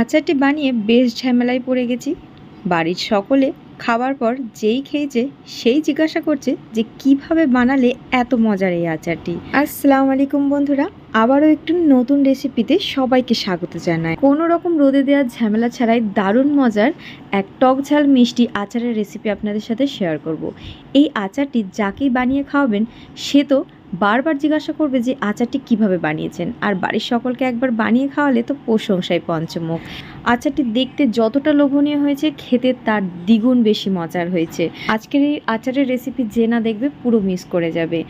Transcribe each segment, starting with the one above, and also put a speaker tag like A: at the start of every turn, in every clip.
A: আচারটি বানিয়ে বেশ ঝামেলায় পড়ে গেছি। বাড়ির সকলে খাবার পর যেই খেয়েছে, সেই জিজ্ঞাসা করছে যে কীভাবে বানালে এত মজার এই আচারটি। আসসালামু আলাইকুম বন্ধুরা, আবারও একটু নতুন রেসিপিতে সবাইকে স্বাগত জানাই। কোনো রকম রোদে দেওয়ার ঝামেলা ছাড়াই দারুণ মজার এক টক ঝাল মিষ্টি আচারের রেসিপি আপনাদের সাথে শেয়ার করব। এই আচারটি যাকেই বানিয়ে খাওয়াবেন, সে তো বারবার জিজ্ঞাসা করবে যে আচারটি কীভাবে বানিয়েছেন। আর বাড়ির সকলকে একবার বানিয়ে খাওয়ালে তো প্রশংসায় পঞ্চমুখ। আচারটি দেখতে যতটা লোভনীয় হয়েছে, খেতে তার দ্বিগুণ বেশি মজার হয়েছে। আজকের এই আচারের রেসিপি যে না দেখবে পুরো মিস করে যাবে।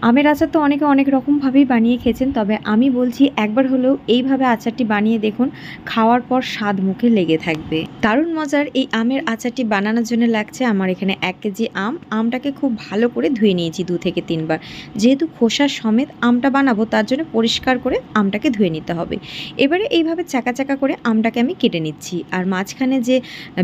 A: আমের আচার তো অনেকে অনেক রকমভাবেই বানিয়ে খেয়েছেন, তবে আমি বলছি একবার হলেও এইভাবে আচারটি বানিয়ে দেখুন, খাওয়ার পর স্বাদ মুখে লেগে থাকবে। দারুণ মজার এই আমের আচারটি বানানোর জন্য লাগছে আমার এখানে এক কেজি আম। আমটাকে খুব ভালো করে ধুয়ে নিয়েছি দু থেকে তিনবার। যেহেতু খোসা সমেত আমটা বানাবো, তার জন্য পরিষ্কার করে আমটাকে ধুয়ে নিতে হবে। এবারে এইভাবে চাকা চাকা করে আমটাকে আমি কেটে নিচ্ছি আর মাঝখানে যে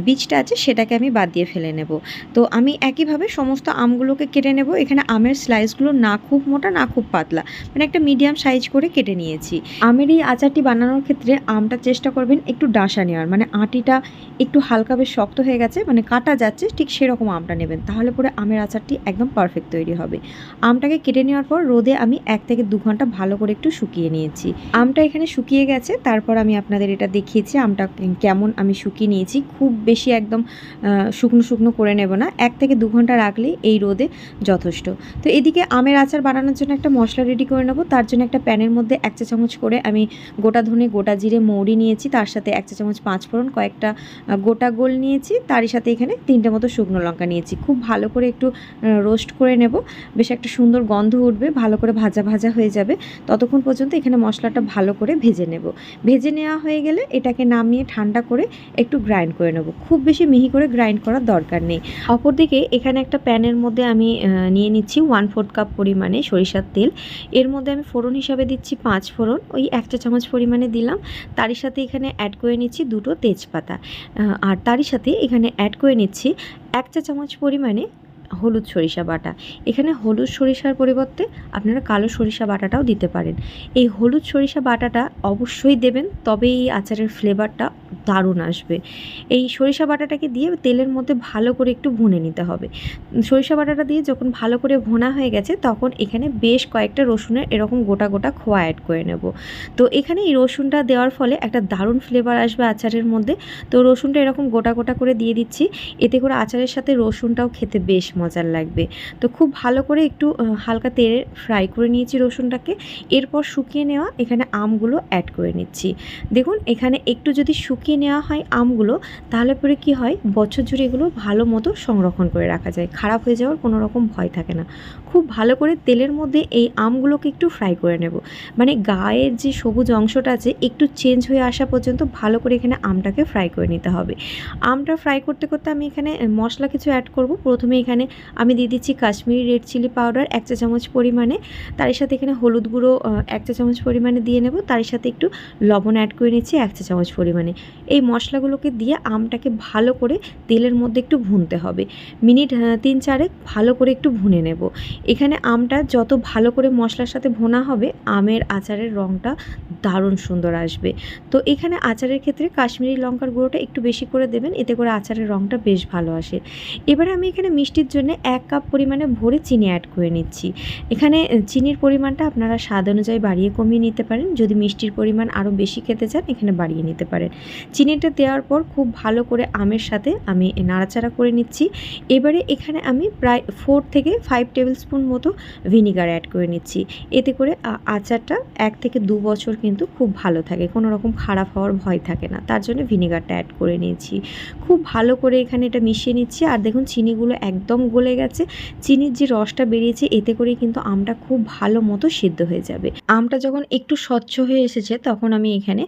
A: বীজটা আছে সেটাকে আমি বাদ দিয়ে ফেলে নেব। তো আমি একইভাবে সমস্ত আমগুলোকে কেটে নেব। এখানে আমের স্লাইসগুলো না খুব মোটা, না খুব পাতলা। মানে একটা মিডিয়াম সাইজ করে কেটে নিয়েছি। আমের এই আচারটি বানানোর ক্ষেত্রে আমটা চেষ্টা করবেন একটু ডাঁসা নেওয়ার। মানে আটিটা একটু হালকা বেশ শক্ত হয়ে গেছে মানে কাটা যাচ্ছে, ঠিক সেরকম আমটা নেবেন। তাহলে পরে আমের আচারটি একদম পারফেক্ট তৈরি হবে। আমটাকে কেটে নেওয়ার পর রোদে আমি এক থেকে দু ঘণ্টা ভালো করে একটু শুকিয়ে নিয়েছি। আমটা এখানে শুকিয়ে গেছে, তারপর আমি আপনাদের এটা দেখিয়েছি, আমটা কেমন আমি শুকিয়ে নিয়েছি। খুব বেশি একদম শুকনো শুকনো করে নেব না, এক থেকে দু ঘণ্টা রাখলেই এই রোদে যথেষ্ট। তো এদিকে আমের আচার বানানোর জন্য একটা মশলা রেডি করে নেব, তার জন্য একটা প্যানের মধ্যে এক চা চামচ করে আমি গোটা ধনে, গোটা জিরে, মৌরি নিয়েছি, তার সাথে এক চা চামচ পাঁচ ফোড়ন, কয়েকটা গোটা গোল নিয়েছি, তারই সাথে এখানে তিনটে মতো শুকনো লঙ্কা নিয়েছি। খুব ভালো করে একটু রোস্ট করে নেব, বেশ একটা সুন্দর গন্ধ উঠবে। ভালো করে ভাজা ভাজা হয়ে যাবে। ততক্ষণ পর্যন্ত এখানে মশলাটা ভালো করে ভেজে নেব। ভেজে নেওয়া হয়ে গেলে এটাকে নামিয়ে ঠান্ডা করে একটু গ্রাইন্ড করে নেব। খুব বেশি মিহি করে গ্রাইন্ড করার দরকার নেই। অপরদিকে এখানে একটা প্যানের মধ্যে আমি নিয়ে নিচ্ছি ওয়ান ফোর্থ কাপ পরিমাণে সরিষার তেল। এর মধ্যে আমি ফোড়ন হিসাবে দিচ্ছি পাঁচ ফোড়ন। ওই এক চা চামচ পরিমাণে দিলাম। তারই সাথে এখানে অ্যাড করে নিচ্ছি দুটো তেজপাতা। আর তারই সাথে এখানে অ্যাড করে নিচ্ছি এক চা চামচ পরিমাণে হলুদ সরিষা বাটা। এখানে হলুদ সরিষার পরিবর্তে আপনারা কালো সরিষা বাটাটাও দিতে পারেন। এই হলুদ সরিষা বাটাটা অবশ্যই দেবেন তবে এই আচারের ফ্লেভারটা দারুণ আসবে। এই সরিষা বাটাটাকে দিয়ে তেলের মধ্যে ভালো করে একটু ভুনে নিতে হবে। সরিষা বাটাটা দিয়ে যখন ভালো করে ভোনা হয়ে গেছে, তখন এখানে বেশ কয়েকটা রসুনের এরকম গোটা গোটা খোয়া অ্যাড করে নেব। তো এখানে এই রসুনটা দেওয়ার ফলে একটা দারুণ ফ্লেভার আসবে আচারের মধ্যে। তো রসুনটা এরকম গোটা গোটা করে দিয়ে দিচ্ছি। এতে করে আচারের সাথে রসুনটাও খেতে বেশ মজার লাগবে। তো খুব ভালো করে একটু হালকা তেলে ফ্রাই করে নিয়েছি রসুনটাকে। এরপর শুকিয়ে নেওয়া এখানে আমগুলো অ্যাড করে নিচ্ছি। দেখুন, এখানে একটু যদি শুকিয়ে নেওয়া হয় আমগুলো, তাহলে পরে কি হয়? বছর জুড়ে এগুলো ভালো মতো সংরক্ষণ করে রাখা যায়। খারাপ হয়ে যাওয়ার কোনো রকম ভয় থাকে না। খুব ভালো করে তেলের মধ্যে এই আমগুলোকে একটু ফ্রাই করে নেব। মানে গায়ের যে সবুজ অংশটা আছে, একটু চেঞ্জ হয়ে আসা পর্যন্ত ভালো করে এখানে আমটাকে ফ্রাই করে নিতে হবে। আমটা ফ্রাই করতে করতে আমি এখানে মশলা কিছু অ্যাড করব। প্রথমে এখানে আমি দিয়ে দিচ্ছি কাশ্মীরি রেড চিলি পাউডার এক চা চামচ পরিমাণে। তার সাথে এখানে হলুদ গুঁড়ো এক চা চামচ পরিমাণে দিয়ে নেব। তার সাথে একটু লবণ অ্যাড করে নিচ্ছি, এক চা চামচ পরিমাণে। এই মশলাগুলোকে দিয়ে আমটাকে ভালো করে তেলের মধ্যে একটু ভুনতে হবে। মিনিট তিন চারেক ভালো করে একটু ভুনে নেব। এখানে আমটা যত ভালো করে মশলার সাথে ভোনা হবে, আমের আচারের রঙটা দারুণ সুন্দর আসবে। তো এখানে আচারের ক্ষেত্রে কাশ্মীরি লঙ্কার গুঁড়োটা একটু বেশি করে দেবেন, এতে করে আচারের রঙটা বেশ ভালো আসে। এবারে আমি এখানে মিষ্টির জন্য এক কাপ পরিমাণে ভরে চিনি অ্যাড করে নিচ্ছি। এখানে চিনির পরিমাণটা আপনারা স্বাদ অনুযায়ী বাড়িয়ে কমিয়ে নিতে পারেন। যদি মিষ্টির পরিমাণ আরও বেশি খেতে চান, এখানে বাড়িয়ে নিতে পারেন। চিনিটা দেওয়ার পর খুব ভালো করে আমের সাথে আমি নাড়াচাড়া করে নিচ্ছি। এবারে এখানে আমি প্রায় ফোর থেকে ফাইভ টেবিল স্পুন মতো ভিনিগার অ্যাড করে নিচ্ছি। এতে করে আচারটা এক থেকে দু বছর কিন্তু খুব ভালো থাকে, কোনো রকম খারাপ হওয়ার ভয় থাকে না। তার জন্য ভিনিগারটা অ্যাড করে নিয়েছি। খুব ভালো করে এখানে এটা মিশিয়ে নিচ্ছি। আর দেখুন, চিনিগুলো একদম গলে গেছে। চিনির যে রসটা বেরিয়েছে, এতে করে কিন্তু আমটা খুব ভালো মতো সিদ্ধ হয়ে যাবে। আমটা যখন একটু স্বচ্ছ হয়ে এসেছে, তখন আমি এখানে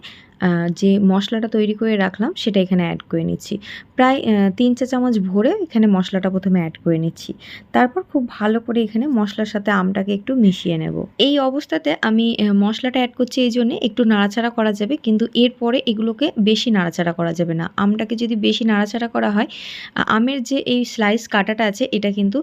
A: যে মশলাটা তৈরি করে রাখলাম, সেটা এখানে অ্যাড করে নিচ্ছি। প্রায় তিন চা চামচ ভরে এখানে মশলাটা প্রথমে অ্যাড করে নিচ্ছি। তারপর খুব ভালো করে এখানে মশলার সাথে আমটাকে একটু মিশিয়ে নেব। এই অবস্থাতে আমি মশলাটা অ্যাড করছি এই জন্যে একটু নাড়াচাড়া করা যাবে, কিন্তু এরপরে এগুলোকে বেশি নাড়াচাড়া করা যাবে না। আমটাকে যদি বেশি নাড়াচাড়া করা হয় আমের যে এই স্লাইস কাটাটা আছে, এটা কিন্তু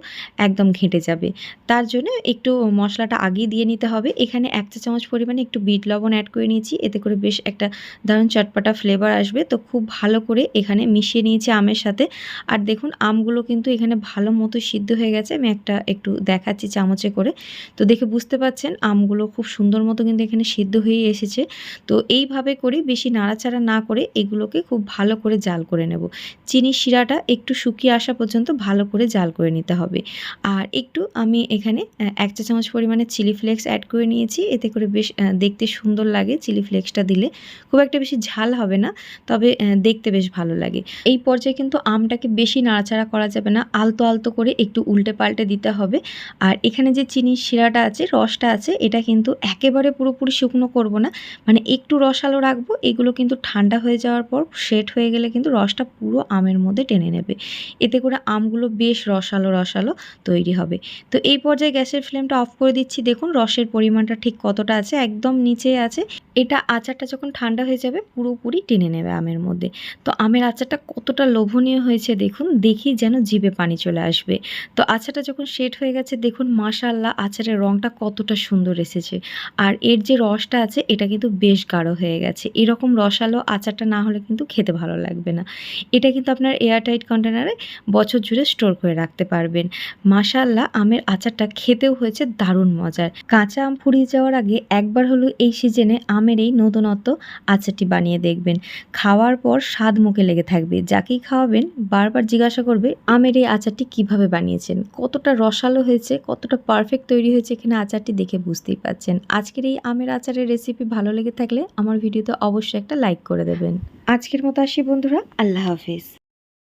A: একদম ঘেঁটে যাবে। তার জন্য একটু মশলাটা আগিয়ে দিয়ে নিতে হবে। এখানে এক চা চামচ পরিমাণে একটু বিট লবণ অ্যাড করে নিয়েছি। এতে করে বেশ একটা দারুণ চটপাটা ফ্লেভার আসবে। তো খুব ভালো করে এখানে মিশিয়ে নিয়েছি আমের সাথে। আর দেখুন, আমগুলো কিন্তু এখানে ভালো মতো সিদ্ধ হয়ে গেছে। আমি একটা একটু দেখাচ্ছি চামচে করে। তো দেখে বুঝতে পাচ্ছেন, আমগুলো খুব সুন্দর মতো কিন্তু এখানে সিদ্ধ হয়ে এসেছে। তো এইভাবে করে বেশি নাড়াচাড়া না করে এগুলোকে খুব ভালো করে জাল করে নেব। চিনি শিরাটা একটু শুকিয়ে আসা পর্যন্ত ভালো করে জাল করে নিতে হবে। আর একটু আমি এখানে এক চা চামচ পরিমাণে চিলি ফ্লেক্স অ্যাড করে নিয়েছি। এতে করে বেশ দেখতে সুন্দর লাগে চিলি ফ্লেক্সটা দিলে। খুব একটা বেশি ঝাল হবে না, তবে দেখতে বেশ ভালো লাগে। এই পর্যায়ে কিন্তু আমটাকে বেশি নাড়াচাড়া করা যাবে না, আলতো আলতো করে একটু উল্টে পাল্টে দিতে হবে। আর এখানে যে চিনির শিরাটা আছে, রসটা আছে, এটা কিন্তু একেবারে পুরোপুরি শুকনো করব না। মানে একটু রসালো রাখব, এগুলো কিন্তু ঠান্ডা হয়ে যাওয়ার পর সেট হয়ে গেলে কিন্তু রসটা পুরো আমের মধ্যে টেনে নেবে। এতে করে আমগুলো বেশ রসালো রসালো তৈরি হবে। তো এই পর্যায়ে গ্যাসের ফ্লেমটা অফ করে দিচ্ছি। দেখুন, রসের পরিমাণটা ঠিক কতটা আছে, একদম নিচে আছে। এটা আচারটা যখন ঠান্ডা হয়ে যাবে, পুরোপুরি টেনে নেবে আমের মধ্যে। তো আমের আচারটা কতটা লোভনীয় হয়েছে দেখুন, দেখি যেন জিভে পানি চলে আসবে। তো আচারটা যখন সেট হয়ে গেছে, দেখুন মাশাল্লাহ আচারের রঙটা কতটা সুন্দর এসেছে। আর এর যে রসটা আছে, এটা কিন্তু বেশ গাঢ় হয়ে গেছে। এরকম রসালো আচারটা না হলে কিন্তু খেতে ভালো লাগবে না। এটা কিন্তু আপনার এয়ারটাইট কন্টেনারে বছর জুড়ে স্টোর করে রাখতে পারবেন। মাশাল্লাহ আমের আচারটা খেতেও হয়েছে দারুণ মজার। কাঁচা আম ফুরিয়ে যাওয়ার আগে একবার হলো এই সিজনে আমের এই নতুনত্ব আচারটি বানিয়ে দেখবেন। খাওয়ার পর স্বাদ মুখে লেগে থাকবে। যাকেই খাওয়াবেন, বারবার জিজ্ঞাসা করবে, আমের এই আচারটি কীভাবে বানিয়েছেন? কতটা রসালো হয়েছে? কতটা পারফেক্ট তৈরি হয়েছে? এখানে আচারটি দেখে বুঝতেই পাচ্ছেন। আজকের এই আমের আচারের রেসিপি ভালো লেগে থাকলে আমার ভিডিওতে অবশ্যই একটা লাইক করে দেবেন। আজকের মতো আসি বন্ধুরা। আল্লাহ হাফিজ।